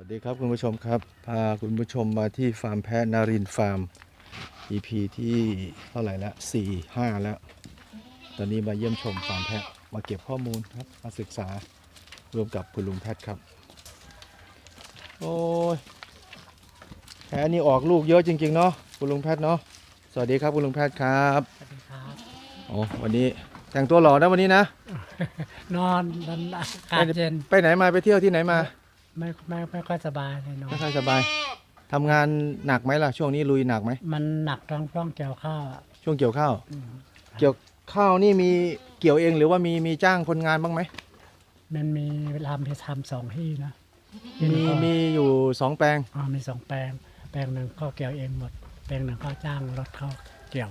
วัสดีครับคุณผู้ชมครับ พาคุณผู้ชมมาที่ฟาร์มแพะนารินฟาร์ม EP ที่เท่าไหร่แล้วสี่ห้าแล้ว ตอนนี้มาเยี่ยมชมฟาร์มแพะมาเก็บข้อมูลครับมาศึกษารวมกับคุณลุงแพทย์ครับ โอ้ยแพะนี่ออกลูกเยอะจริง ๆ เนาะคุณลุงแพทย์เนาะสวัสดีครับคุณลุงแพทย์ครับสวัสดีครับโอ้วันนี้แต่งตัวหล่อนะวันนี้นะ นอนดันอากาศเย็นไปไหนมาไปเที่ยวที่ไหนมา ไม่ไม่ไม่ค่อยสบายเลยนอไม่นค่อยสบายทำงานหนักไหมล่ะ ช่วงนี้ลุยหนักไหมมันหนักท้องร่องเกี่ยวข้าวอะช่วงเกี่ยวข้าว อืมเกี่ยวข้าวนี่มีเกี่ยวเองหรือว่ามีมีจ้างคนงานบ้างไหมมันมีเวลาไปทำสองที่นะมีมีอยู่สองแปลงอ๋อมีสองแปลง แปลงหนึ่งก็เกี่ยวเองหมด แปลงหนึ่งก็จ้างรถเขาเกี่ยว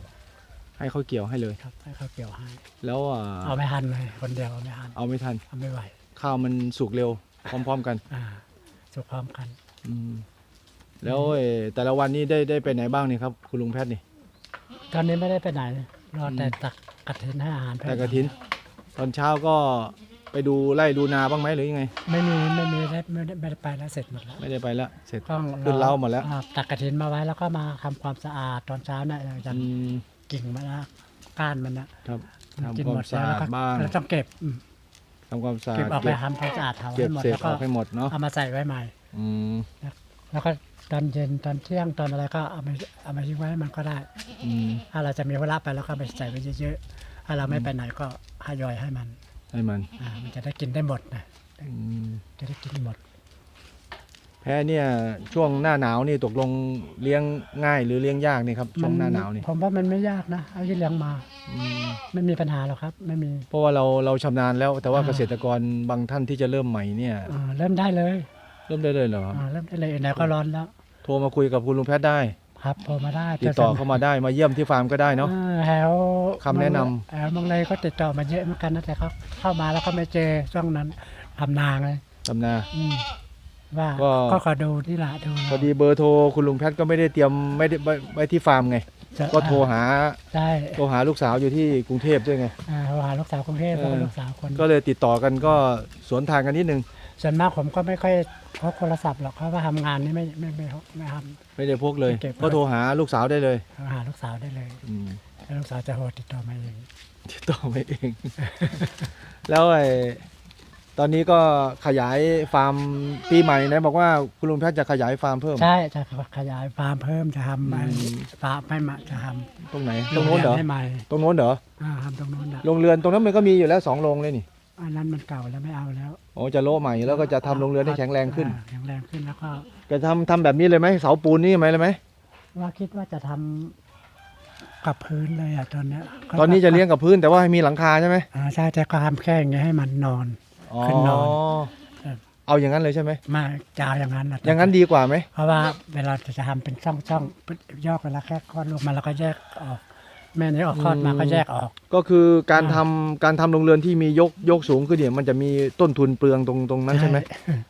ให้เขาเกี่ยวให้เลย ครับให้เขาเกี่ยวให้ แล้วอ่าเอาไม่ทันเลยคนเดียวเอาไม่ทันเอาไม่ทันเอาไม่ไหว ข้าวมันสุกเร็ว พร้อมๆกันอ่าสุขพร้อมกันอืมแล้วเอ่อแต่ละวันนี้ได้ได้ไปไหนบ้างนี่ครับ คุณลุงแพทย์นี่ ตอนนี้ไม่ได้ไปไหนรอแต่ตักกระถินให้อาหารแต่กระถิน ตอนเช้าก็ไปดูไล่ดูนาบ้างไหมหรือยังไง ไม่มีไม่มีได้ไม่ได้ไม่ได้ไปแล้วเสร็จหมดแล้วไม่ได้ไปละเสร็จ ต้องขึ้นเล้าหมดแล้ว อ่ตักกระถินมาไว้แล้วก็มาทำความสะอาดตอนเช้าเนี่ยยันอืมกิ่งมันนะก้านมันนะครับทำกินควาหมมดสะแล้วอาดก็บ้างแล้วต้องเก็บอืม ทำความสะอาเก็บดออกไปทำความสะอาดเถาเก็ให้บหมดเศษแล้วอก็อกให้หมดเนาะเอามาใส่ไว้ใหม่ อืมแล้วก็ตอนเย็นตอนเที่ยงตอนอะไรก็เอามาเอามาทิ้งไว้มันก็ได้ อืมถ้าเราจะมีเวลาไปแล้วก็ไปใส่ไว้เยอะๆ ถ้าเราไม่ไปไหนก็ทยอยให้มันให้มันอ่ามันจะได้กินได้หมดนะอืมจะได้กินหมด แพ้เนี่ยช่วงหน้าหนาวนี่ตกลงเลี้ยงง่ายหรือเลี้ยงยากนี่ครับช่วงหน้าหนาวนี่ผมว่ามันไม่ยากนะ เอาที่เลี้ยงมาอืมไม่มีปัญหาหรอกครับ ไม่มี เพราะว่าเราเราชำนาญแล้ว แต่ว่าอ่าเกษตรกรบางท่านที่จะเริ่มใหม่เนี่ยอ่าเริ่มได้เลย เริ่มได้เลยเหรอครับอ่าเริ่มได้เลยไหนก็ร้อนแล้ว โทรมาคุยกับคุณลุงแพทย์ได้ ครับโทรมาได้ติดต่อเข้ามาได้มาเยี่ยมที่ฟาร์มก็ได้เนาะอ่แถวคำแนะนำแถวบางเลยก็ติดต่อมาเยอะเหมือนกันนะแต่เขาเข้ามาแล้วก็ไม่เจอช่วงนั้นทำนาไงตำนาอืม ว่าก็ ก็ขอดูที่ละดูพอดีเบอร์โทรคุณลุงแพทย์ก็ไม่ได้เตรียมไม่ได้ไว้ไว้ที่ฟาร์มไง จะก็โทรหาได้โทรหาลูกสาวอยู่ที่กรุงเทพด้วยไง อ่าโทรหาลูกสาวกรุงเทพแล้วก็เออลูกสาวคนก็เลยติดต่อกันก็สวนทางกันนิดนึง ส่วนมากผมก็ไม่ค่อยพกโทรศัพท์หรอกเพราะว่าทำงานนี่ไม่ไม่ไม่ไม่ไม่ท ไม่ได้พกเลย เก็บไว้ก็โทรหาลูกสาวได้เลยำโทรหาลูกสาวได้เลยอืมแล้วลูกสาวจะโทรติดต่อมาเองติดต่อไปเอง แล้วไอ้ ตอนนี้ก็ขยายฟาร์มปีใหม่นะบอกว่าคุณลุงแพทย์จะขยายฟาร์มเพิ่ม ใช่จะขยายฟาร์มเพิ่มจะทำอะไรอืมฟาร์มไม่มาจะทตรงไหนำตรงโน้นเหรอ ให้ใหม่ตรงโน้นเหรออ่าทำตรงโน้นอะโรงเรือนตรงนั้นมันก็มีอยู่แล้วสองโรงเลยนี่อันนั้นมันเก่าแล้วไม่เอาแล้วโอ้จะโละใหม่แล้วก็จะทำโรงเรือนให้แข็งแรงขึ้น อ่าแข็งแรงขึ้นแล้วก็จะทำทำแบบนี้เลยไหมเสาปูนนี่ไหมเลยไหมว่าคิดว่าจะทำกับพื้นเลยอะตอนเนี้ยก็ตอนนี้จะเลี้ยงกับพื้นแต่ว่าให้มีหลังคาใช่ไหมอ่าใช่แต่ก็ทำแค่อย่างเงี้ยให้มันนอน ขึ้นนอนเออเอาอย่างนั้นเลยใช่ไหมมาจะเอาอย่างนั้นนะอย่างนั้นดีกว่าไหมเพราะว่าเวลาจะทำเป็นช่องช่องๆยอกเวลาแค่คลอดลูกมาแล้วก็แยกออก แม่นี้ออกคลอดมาก็แยกออกก็คือการอ่าทำการทำโรงเรือนที่มียกยกสูงขึ้นเนี่ยมันจะมีต้นทุนเปลืองตรงตรงนั้นใช่ไหม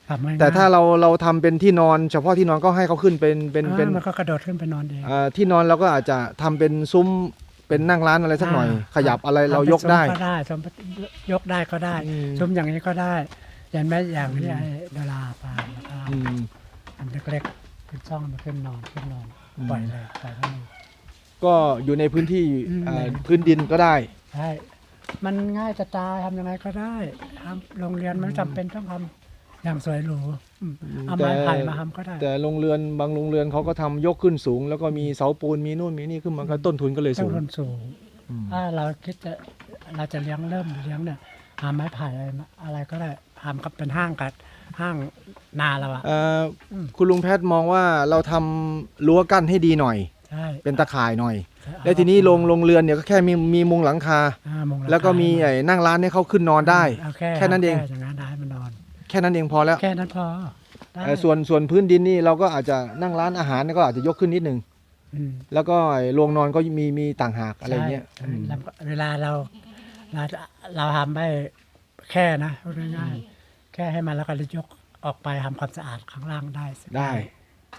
ทำง่ยๆแต่ถ้าเราเราทำเป็นที่นอนเฉพาะที่นอนก็ให้เขาขึ้นเป็นเป็นเป็นอ่ามันก็กระโดดขึ้นไปนอนเอง อ่าที่นอนเราก็อาจจะทำเป็นซุ้ม เป็นนั่งร้านอะไรสักหน่อย อ่าขยับอะไรทำเราป็นยกได้ซุ้มก็ได้ซุ้มยกได้ก็ได้อืมซุ้มอย่างนี้ก็ได้อย่างแม่อย่างที่ไอ้ดาราฟาร์มแล้วก็อืม อันเล็กๆขึ้นช่องมาขึ้นนอนขึ้นนอนอืม ปล่อยเลยปล่อยให้มัน ก็อยู่ในพื้นที่อืมอ่าพื้นดินก็ได้ ใช่มันง่ายจะตายทำยังไงก็ได้ทำโรงเรียนไม่จำเป็นต้องทำอย่างสวยหรูอืม เอาไม้ไผ่มาทำก็ได้ แต่โรงเรือนบางโรงเรือนเขาก็ทำยกขึ้นสูง แล้วก็มีเสาปูนมีนู่นมีนี่ขึ้นมาก็ต้นทุนก็เลยต้สูนงทุนสูงอืมถ้าเราคิดจะเราจะเลี้ยงเริ่มเลี้ยงเนี่ยหาไม้ไผ่อะไรมาอะไรก็ได้ทำกับเป็นห้างกับห้างนาเราอะเอ่ออมคุณลุงแพทย์มองว่าเราทำรั้วกั้นให้ดีหน่อยใช่เป็นตะข่ายหน่อยเอาแล้วทีนี้โรงโรงเรือนเนี่ยก็แค่มีมีมุงหลังคาอ่ามุงหงคา แล้วก็มีไอ้นั่งร้านให้เขาขึ้นนอนได้เอาแค่แค่นั้นเอง แอย่างนั้นได้มันนอนแค่นั้นเองพอแล้วแค่นั้นพอได้เอ่อส่วนส่วนพื้นดินนี่เราก็อาจจะนั่งร้านอาหารก็อาจจะยกขึ้นนิดนึง อืม แล้วก็ไอ้โรงนอนก็มีมีต่างหากอะไรเงี้ยใช่อืมแล้วเวลาเราเราเราทำให้แค่นะพูดง่ายๆแค่ให้มันแล้วก็ยกออกไปทำความสะอาดข้างล่างได้ได้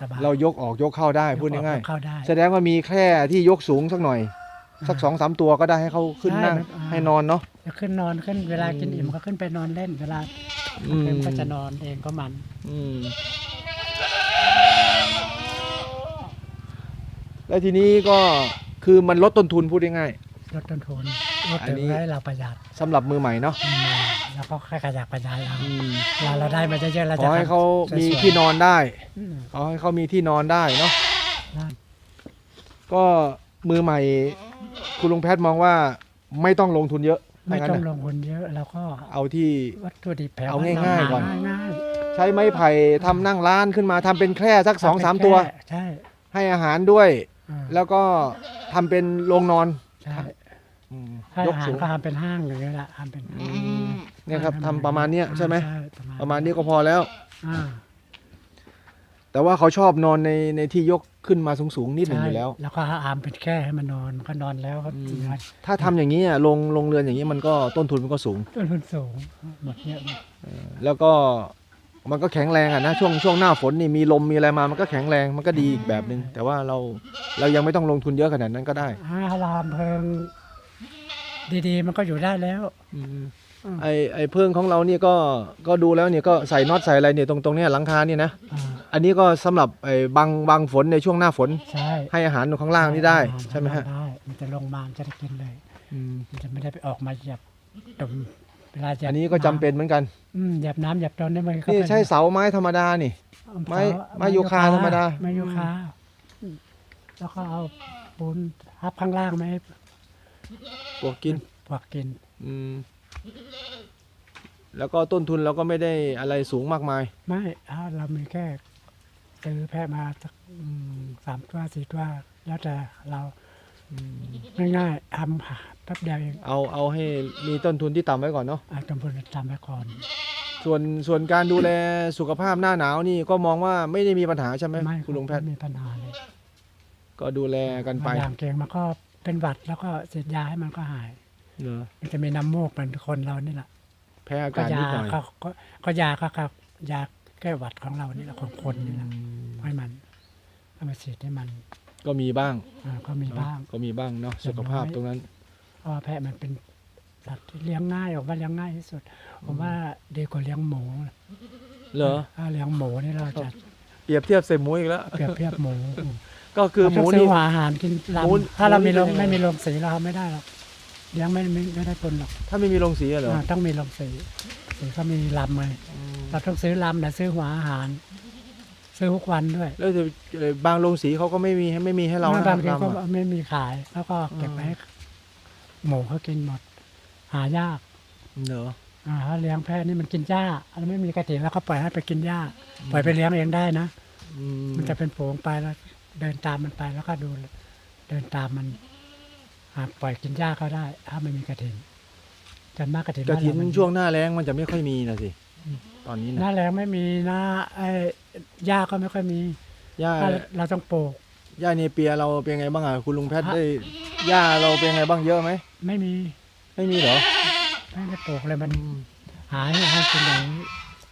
สบายเรายกออกยกเข้าได้พูดยกออกง่ายยกเข้าได้ ๆแสดงว่ามีแค่ที่ยกสูงสักหน่อย สักสองสามตัวก็ได้ให้เขาขึ้นใช่นั่งมันอ่า ให้นอนเนาะ จะขึ้นนอนขึ้นเวลากินอืมอิ่มก็ขึ้นไปนอนเล่น เวลา มันก็จะนอนเองก็มันอแล้วทีนี้ก็คือมันลดต้นทุนพูดง่าย ลดต้นทุนลดนี้ให้เราประหยัดๆสำหรับมือใหม่เนาะแล้วก็แค่อยขยับขยายเอาอืวเราได้มาเยอะๆเราขจะอให้เขามีที่นอนได้ขอให้เขามีที่นอนได้เนาะก็มือใหม่ คุณลุงแพทย์มองว่าไม่ต้องลงทุนเยอะ ไม่ถ้างั้นต้องน่ะลงทุนเยอะแล้วก็เอาที่วัตถุดิบแผเอาง่ายๆก่อน ง่ายใช้ไม้ไผ่ทำนั่งร้านขึ้นมาทำเป็นแคร่สักๆสองสามเป็นตัวแค่ใช่ให้อาหารด้วย อ่าแล้วก็ทำเป็นโรงนอนใช่อืมถ้ายกอาหารสูงก็ทำเป็นห้างอย่างนี้ยแหละทำเป็นอืมเนี่ยครับทำประมาณเนี้ยใช่ไหมอ่าประมาณนี้ก็พอแล้ว อ่า แต่ว่าเขาชอบนอนในในที่ยกขึ้นมาสูงๆนิดหนึ่งใช่อยู่แล้ว แล้วก็อามเป็นแค่ให้มันนอนก็นอนแล้วก็อืมนอนถ้าทำอย่างนี้อะลงลงเรือนอย่างนี้มันก็ต้นทุนมันก็สูง ต้นทุนสูงหมดเยอะมากแล้วก็มันก็แข็งแรงอะนะช่วงช่วงหน้าฝนนี่มีลมมีอะไรมามันก็แข็งแรงมันก็ดีอีกแบบหนึ่งแต่ว่าเราเรายังไม่ต้องลงทุนเยอะขนาดนั้นก็ได้อ่าลามเพลิง ดีๆ มันก็อยู่ได้แล้วอืมไอไอเพิ่งของเราเนี่ยก็ก็ดูแล้วเนี่ยก็ใส่น็อตใส่อะไรเนี่ยตรงตรงเนี้ยหลังคาเนี่ยนะ อ่าอันนี้ก็สำหรับไอบังบังฝนในช่วงหน้าฝน ใช่ให้อาหารตรงข้างล่างนี่ได้ใช่ไหมฮะได้มันจะลงมามันจะได้กินเลยอืมมันจะไม่ได้ไปออกมาเหยียบดมเวลาเหยียบอันนี้ก็จำเป็นเหมือนกันอืมเหยียบน้ำเหยียบตอนนี้มันก็นี่เป็นใช้เสาไม้ธรรมดานี่ไม้เสาไม้ยูคาธรรมดา ไม้ยูคาอืมแล้วก็เอาปูนทับข้างล่างไม่ให้ปวกกินปลวกกิน อืมแล้วก็ต้นทุนเราก็ไม่ได้อะไรสูงมากมาย ไม่อ่าเรามีแค่ ซื้อแพะมาสักอืมสามตัวสี่ตัว แล้วแต่เราง่ายๆทำแป๊บเดียวเองเอาเอาให้มีต้นทุนที่ต่ำไว้ก่อนเนาะเอาตำบลจำไว้ก่อน ส่วนส่วนการดูแลสุขภาพหน้าหนาวนี่ก็มองว่าไม่ได้มีปัญหาใช่ไหมไม่คุณลุงแพทย์ไม่มีปัญหาเลยก็ดูแลกันไปบางอย่างเก่งมันก็เป็นหวัดแล้วก็เสร็จยาให้มันก็หายเหรอมันจะมีน้ำมูกเหมือนคนเรานี่แหละแพ้อาก็การนิยาดหน่อยก็ก็ก็ยาก็ก็ยา แก้หวัดของเรานี่แหละของคนนี่แหละให้มันเอามาฉีดให้มันก็มีบ้างอ่าก็มีบ้าง ก็มีบ้างเนาะอย่างน้อยสุขภาพตรงนั้น เพราะว่าแพะมันเป็นสัตว์ที่เลี้ยงง่ายออกมาเลี้ยงง่ายที่สุด ผมว่าดีกว่าเลี้ยงหมูเหรอถ้าเลี้ยงหมูนี่เราจะเปรียบเทียบใส่หมูอีกแล้วเปรียบเทียบหมูก็คือหมูเราต้งซื้นี่อหัวอาหารกินหมูลำถ้าเรามีโรงหมูนี่เป็นยังไงไม่มีโรงสีเราทำไม่ได้หรอกเลี้ยงไม่ไม่ไม่ได้ผลหรอก ถ้าไม่มีโรงสีอะเหรออ่าต้องมีโรงสีสีก็มีลำเลย เราต้องซื้อลำแต่ซื้อหัวอาหาร ซื้อทุกวันด้วยแล้วจะบางโรงสีเขาก็ไม่มีให้ไม่มีให้เรานะบางทีก็ลำอะไม่มีขายแล้วก็เก็บไว้ให้หมูเขากินหมด หายากเหรออ่าถ้าเลี้ยงแพะนี่มันกินหญ้าอันไม่มีกระถิ่นแล้วก็ปล่อยให้ไปกินหญ้าปล่อยไปเลี้ยงเองได้นะ อืมมันจะเป็นฝูงไปแล้ว เดินตามมันไปแล้วก็ดู เดินตามมันหาปล่อยกินหญ้าเขาได้ ถ้าไม่มีกระถิ่นจนมากกระถิ่นกระถินบ้าเามัช่วงหน้าแล้งมันจะไม่ค่อยมีนะสิ ตอนนี้หนะน้าแรงไม่มีหน้าไอ้หญ้าก็ไม่ค่อยมีหญ้าถ้าเราต้องปลูก หญ้าเนเปียเราเป็นไงบ้างอะคุณลุงแพทย์ฮะ ได้หญ้าเราเป็นไงบ้างเยอะไหมไม่มีไม่มีเหรอไม่ได้ปลูกเลยมันหาให้ให้กินอย่างนี้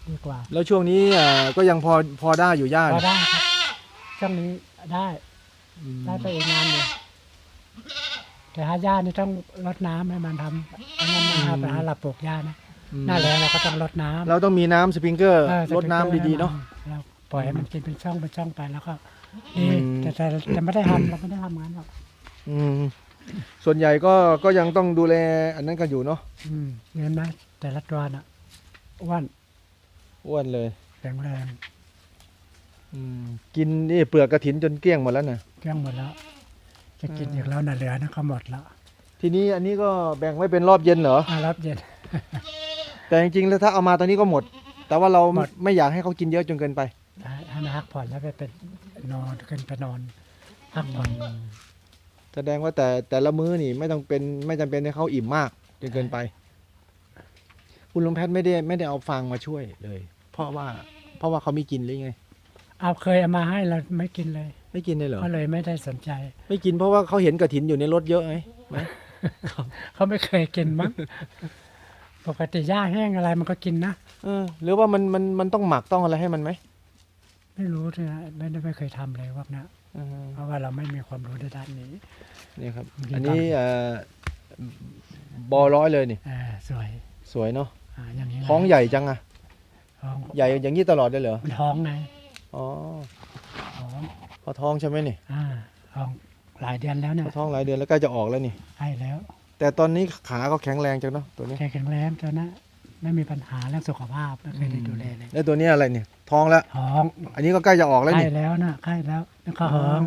ดีกว่าแล้วช่วงนี้อ่าก็ยังพอพอได้อยู่หญ้าพอเนี่ยได้ครับช่วงนี้ได้อืมได้ไปอีกนานอยู่แต่หาหญ้านี่ต้องรดน้ำให้มันทำอันนั้นนะครับหาหลับปลูกหญ้านะ อืมหน้าแรงเราก็ต้องรดน้ำเราต้องมีน้ำสปริงเกอร์เออรดน้ำดีๆเนาะ เราปล่อยให้มันกินเป็นช่องเป็นช่องไปแล้วก็ดีอืมแต่แต่แต่ไม่ได้ทำเราไม่ได้ทำงานหรอกอืมส่วนใหญ่ก็ก็ยังต้องดูแลอันนั้นกันอยู่เนาะอืมเงินไหมแต่ละตัวน่ะอ้วนอ้วนเลย แข็งแรงอืมกินนี่เปลือกกระถินจนเกลี้ยงหมดแล้วนะเกลี้ยงหมดแล้ว จะกินอีกแล้วน่ะเหลือนะก็หมดแล้วทีนี้อันนี้ก็แบ่งไว้เป็นรอบเย็นเหรอ อะรับเย็น แต่จริงๆแล้วถ้าเอามาตอนนี้ก็หมด แต่ว่าเราหมด ไม่อยากให้เขากินเยอะจนเกินไปให้ให้มาพักผ่อนแล้วไปเป็นนอนขึ้นไปนอนพักผ่อนแสดงว่าแต่แต่ละมื้อนี่ไม่ต้องเป็นไม่จำเป็นให้เขาอิ่มมากจนเกินไป คุณลุงแพทย์ไม่ได้ไม่ได้เอาฟางมาช่วยเลย เพราะว่าเพราะว่าเขาไม่กินหรือไง เอาเคยเอามาให้เราไม่กินเลย ไม่กินเลยเหรอ ก็เลยไม่ได้สนใจ ไม่กินเพราะว่าเขาเห็นกระถินอยู่ในรถเยอะไหมไหม เขาไม่เคยกินมั้ง ปกติหญ้าแห้งอะไรมันก็กินนะเออหรือว่ามันมันมันต้องหมักต้องอะไรให้มันไหมไม่รู้เลยนะไม่ได้ไม่เคยทำเลยพวกนี้เออเพราะว่าเราไม่มีความรู้ในด้านนี้ นี่ครับ มีอันนี้ตังค์เอ่อบอร้อยเลยนี่เออสวยสวยเนาะอ่าอย่างนี้นะท้องใหญ่จังอะท้องใหญ่อย่างนี้ตลอดเลยเหรอมันท้องไงอ๋อท้องพอท้องใช่ไหมนี่อ่าท้องหลายเดือนแล้วเนี่ยเขาท้องหลายเดือนแล้วใกล้จะออกแล้วนี่ ให้แล้ว แต่ตอนนี้ขาเขาแข็งแรงจังเนาะตัวนี้ แข็งแรงตัวนะไม่มีปัญหาเรื่องสุขภาพไม่เคยได้ดูแลเลยแล้วตัวนี้อะไรเนี่ย ท้องแล้ว ท้อง อันนี้ก็ใกล้จะออกแล้วใกล้นี่แล้วนะใกล้แล้วแล้วก็ท้อง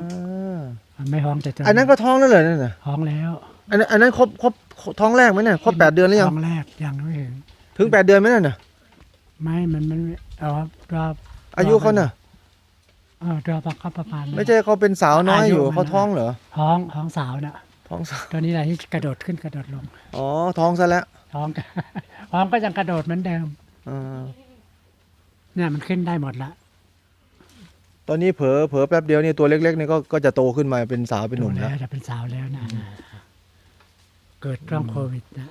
าไม่ท้องแต่ตัวอันนั้นก็ท้องแล้วเหรอนั่นน่ะท้องแล้วอันนั้นอันนั้นครบครบท้องแรกไหมเนี่ยครบแปดเดือนหรือยังท้องแรกยังไม่ถึงถึงแปดเดือนไหมนั่นน่ะไม่มันมันเอารอบอายุเขาน่ะเออรอบก็ประมาณนั้นไม่ใช่เขาเป็นสาวน้อยอยู่อายุมันเขาท้องเหรอท้องท้องสาวน่ะ ท้องสาวตัวนี้แหละที่กระโดดขึ้นกระโดดลง อ๋อ ท้องซะแล้ว ท้องก็ท้องก็ยังกระโดดเหมือนเดิมอ่าเนี่ยมันขึ้นได้หมดละ ตอนนี้เผลอเผลอแป๊บเดียวนี่ตัวเล็กๆนี่ก็ก็จะโตขึ้นมาเป็นสาวเป็นหนุ่มโตแล้วจะเป็นสาวแล้วนะเกิดช่วงโควิดนะ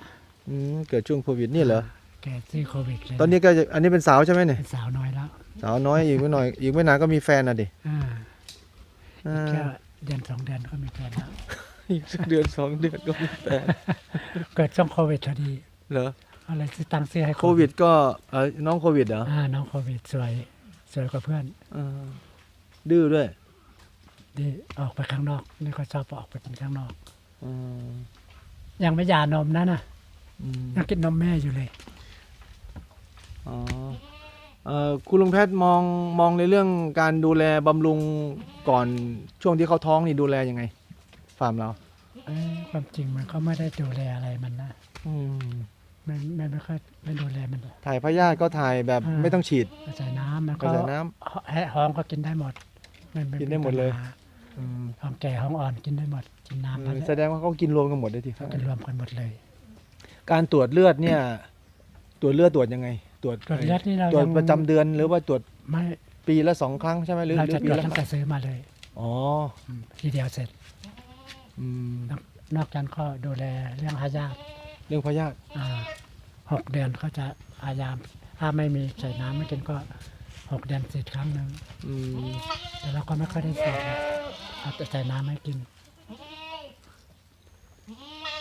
อืมเกิดช่วงโควิดนี่เหรอแกที่โควิดเลยตอนนี้ก็จะอันนี้เป็นสาวใช่ไหมเนี่ยเป็นสาวน้อยแล้ว สาวน้อยอีกไม่หน่อย อีกไม่นานก็มีแฟนอะดิอ่าอ่าแค่เดือนสองเดือนก็มีแฟนแล้ว อีกสักเดือนสองเดือนก็มีแฟนเกิดช่วงโควิดพอดีเหรออะไรที่ตั้งเสื้อให้โควิดก็เออน้องโควิดเหรออ่าน้องโควิดสวยสวยกว่าเพื่อนอ่าดื้อด้วยดีออกไปข้างนอกนี่ก็ชอบออกไปกินข้างนอกอืมยังไม่หย่านมนะนะอืมยังกินนมแม่อยู่เลย อ๋อเอ่อคุณลุงแพทย์มองมองในเรื่องการดูแลบำรุงก่อนช่วงที่เขาท้องนี่ดูแลยังไง ฟาร์มเราเอ้ยความจริงมันก็ไม่ได้ดูแลอะไรมันนะอืมไม่ไม่ไม่ค่อยไม่ดูแลมันถ่ายพยาธิก็ถ่ายแบบอ่า ไม่ต้องฉีดกระจายน้ำมันกก็ระจายน้ำแหะห้องก็กินได้หมดไม่ไม่กินได้หมดเลย ปัญาอืมห้องแก่ห้องอ่อนกินได้หมด กินน้ำอืนั่มนแหแสละดงว่าเขากินรวมกันหมดเลยทีกินรวมกันหมดเลยการตรวจเลือดเนี่ย ตรวจเลือดตรวจยังไง ตรวจตรวจเลือดนี่เราตรวจยังประจำเดือนหรือว่าตรวจไม่ปีละสองครั้งใช่ไหมหรือเราหรือจะปีตรวจละตั้งแต่ซื้อมาเลยอ๋อ อืมทีเดียวเสร็จอืม นอกนอกจากก็ดูแลเรื่องหายาติเรื่องพยาธิอ่าหกเดือนเขาจะพยายาม ถ้าไม่มีใส่น้ำไม่กินก็หกเดือนสิครั้งหนึ่งอืมแต่เราก็ไม่ค่อยได้ใส่นะเอาแต่ใส่น้ำให้กิน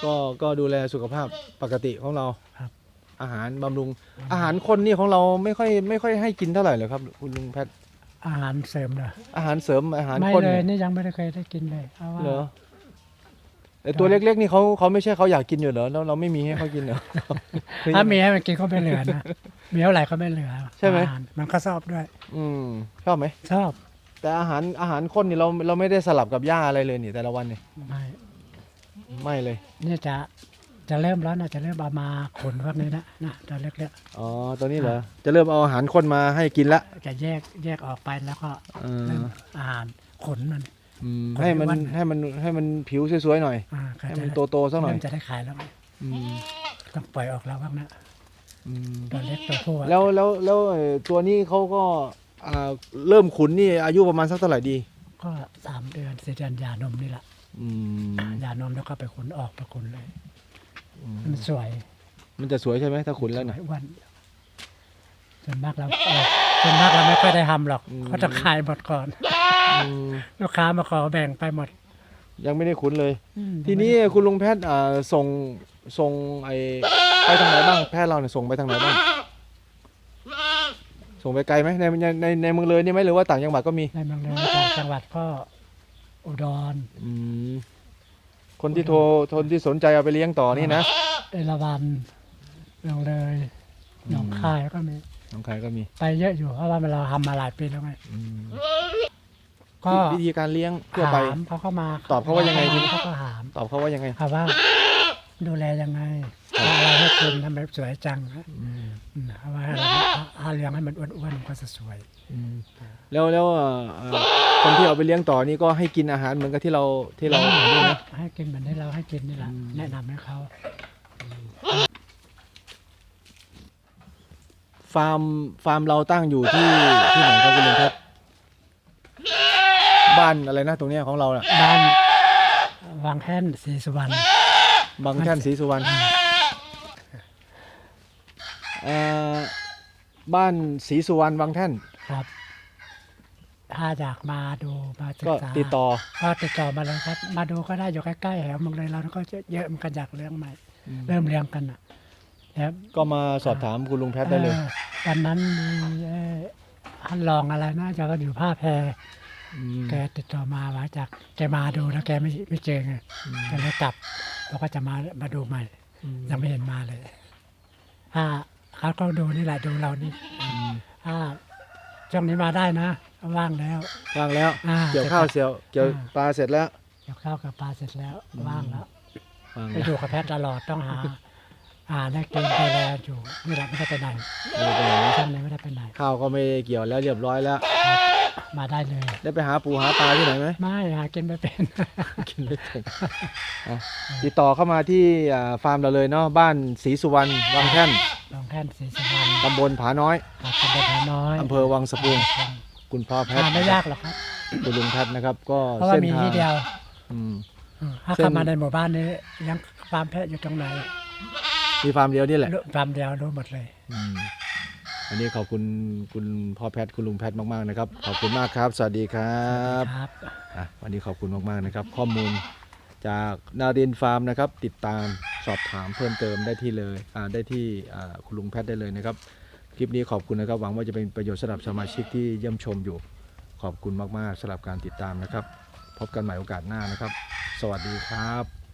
ก็ก็ดูแลสุขภาพปกติของเราครับ อาหารบำรุง อาหารคนนี่ของเราไม่ค่อยไม่ค่อยให้กินเท่าไหร่เลยครับ คุณลุงแพทย์อาหารเสริมเนอะอาหารเสริมอาหารไม่คนเลยเนี่ยนี่ยังไม่ได้เคยได้กินเลยเพราะว่าเหรอ แต่ตัวเล็กๆนี่เขาเขาไม่ใช่เขาอยากกินอยู่เหรอแล้วเราไม่มีให้เขากินเหรอถ้ามีให้มันกินก็ไม่เหลือนะมีเท่าไหร่ก็ไม่เหลือใช่ไหมอาารมันก็ชอบด้วย อืมชอบไหมชอบ แต่อาหารอาหารคนนี่เราเราไม่ได้สลับกับหญ้าอะไรเลยนี่แต่ละวันนี่ไม่ไม่เลยเนี่ยจะจะเริ่มแล้วนะจะเริ่มเอามาขนพวกนี้นะนะตัวเล็กอ๋อตอนนี้เหรอจะเริ่มเอาอาหารคนมาให้กินละๆจะแยกแยกออกไปแล้วก็เออเริ่มอาหารขนมัน อืมคนให้มันอ้วนให้มันให้มันผิวสวยๆหน่อย อ่าก็ให้จะมันโตๆสักหน่อยเริ่มจะได้ขายแล้วไงอืมต้องปล่อยออกแล้วบ้างนะอืมตัวเล็กตัวผู้อะแล้วแล้วแล้วเอ่อตัวนี้เขาก็อ่าเริ่มขุนนี่อายุประมาณสักเท่าไหร่ดี ก็สามเดือนสี่เดือนยานมนี่แหละอืมยานมแล้วก็ไปขนออกไปขนเลยอืมมันสวยมันจะสวยใช่ไหมถ้าขุนแล้วสเนี่วยยอ้วันส่วนมากเราเออ ส่วนมากเราไม่ค่อยได้ทำหรอกอืมเขาจะขายหมดก่อน อืมลูกค้ามาขอแบ่งไปหมดยังไม่ได้ขุนเลย อืมทีนี้คุณลุงแพทย์อ่าส่งส่งไอไปทางไหนบ้างแพทย์เราเนี่ยส่งไปทางไหนบ้างส่งไปไกลไหมในในในในเมืองเลยนี่ไหมหรือว่าต่างจังหวัดก็มีในเมืองเลยต่างจังหวัดก็อุดรอืมคนที่โทรคนที่สนใจเอาไปเลี้ยงต่อนี่นะ เอราวันเมืองเลยหนองคายก็มี น้องคายก็มีไปเยอะอยู่เพราะว่าเราทำมาหลายปีแล้วไงอืมก็วิธีการเลี้ยงทั่วไป ถามเขาเข้ามาตอบเขาว่ายังไงทีนี้ เขาก็ถามตอบเขาว่ายังไงค่ะว่า ดูแลยังไงเอาอะไรให้กินทำไมสวยจังนะอืมอืมเอาไว้ให้เราถ้าเลี้ยงให้มันอ้วนๆมันก็จะสวย อืมแล้วแล้วเอ่อเอ่อคนที่เอาไปเลี้ยงต่อนี่ก็ให้กินอาหารเหมือนกับที่เราที่เรานี่นะให้กินเหมือนที่เราให้กินนี่แหละอืมแนะนำให้เขา ฟาร์มฟาร์มเราตั้งอยู่ที่ที่ไหนครับคุณลุงครับ บ้านอะไรนะตรงเนี้ยของเราน่ะบ้านวางแท่นศรีสุวรรณบางแท่นศรีสุวรรณเอ่อบ้านศรีสุวรรณบางแท่นครับ ถ้าอยากมาดูมาศึกก็ษาติดต่อก็ติดต่อมาเลยครับ มาดูก็ได้อยู่ใกล้ๆแถวเมืองเลยเราก็เยอะเหมันกันอยากเลี้ยงใหม่ อืมเริ่มเลี้ยงกัน นะแล้วก็มาสอบถามคุณลุงแพทย์ได้เลยออวันนั้นมีเอ่อท่านรองอะไรนะจะก็อยู่ผ้าแพรอืมแกติดต่อมาหลังจากแกมาดูแล้วแกไม่ไม่เจอไงแกเลยกลับแล้วก็จะมามาดูใหม่ยังไม่เห็นมาเลยถ้าเขาก็ดูนี่แหละดูเรานี่ถ้าช่วงนี้มาได้นะว่างแล้ว ว่างแล้ว อ่าเกี่ยวข้าวเสียวเกี่ยวอ่า ปลาเสร็จแล้ว เกี่ยวข้าวกับปลาเสร็จแล้วว่างแล้ว ว่างไปแล้ว อยู่กับแพทย์ตลอดต้องหา อาหารให้กินดูแลอยู่นี่แหละไม่ได้ไปไหนไม่ได้ไปไหนช่วงนี้ไม่ได้ไปไหนข้าวก็ไม่ได้เกี่ยวแล้วเรียบร้อยแล้ว มาได้เลย ได้ไปหาปูหาปลาที่ไหนไหมไม่หากินไม่เป็น กินไม่เป็นอะติดต่อเข้ามาที่อ่าฟาร์มเราเลยเนาะบ้านศรีสุวรรณวังแท่นลองแท่นสีสุวรรณตำบลผาน้อยหาดตำบลผาน้อยอำเภอวังสะพุงคุณพ่อแพทหาย์ไม่ยากหรอกครับ คุณลุงแพทย์นะครับ ก็เพราะว่าเส้นมีทางที่เดียวอืม อืมถ้าเส้น เข้ามาในหมู่บ้านนี้ยังฟาร์มแพะอยู่ตรงไหน มีฟาร์มเดียวนี่แหละรู้ฟาร์มเดียวรู้หมดเลยอืมอันนี้ขอบคุณคุณพ่อแพทย์คุณลุงแพทย์มากๆนะครับ ขอบคุณมากครับ สวัสดีครับครับอะวันนี้ขอบคุณมากๆนะครับ ข้อมูลจากนารินฟาร์มนะครับ ติดตามสอบถามเพิ่มเติมได้ที่เลยอ่าได้ที่อ่าคุณลุงแพทย์ได้เลยนะครับ คลิปนี้ขอบคุณนะครับ หวังว่าจะเป็นประโยชน์สำหรับสมาชิกที่เยี่ยมชมอยู่ ขอบคุณมากๆสำหรับการติดตามนะครับ พบกันใหม่โอกาสหน้านะครับ สวัสดีครับ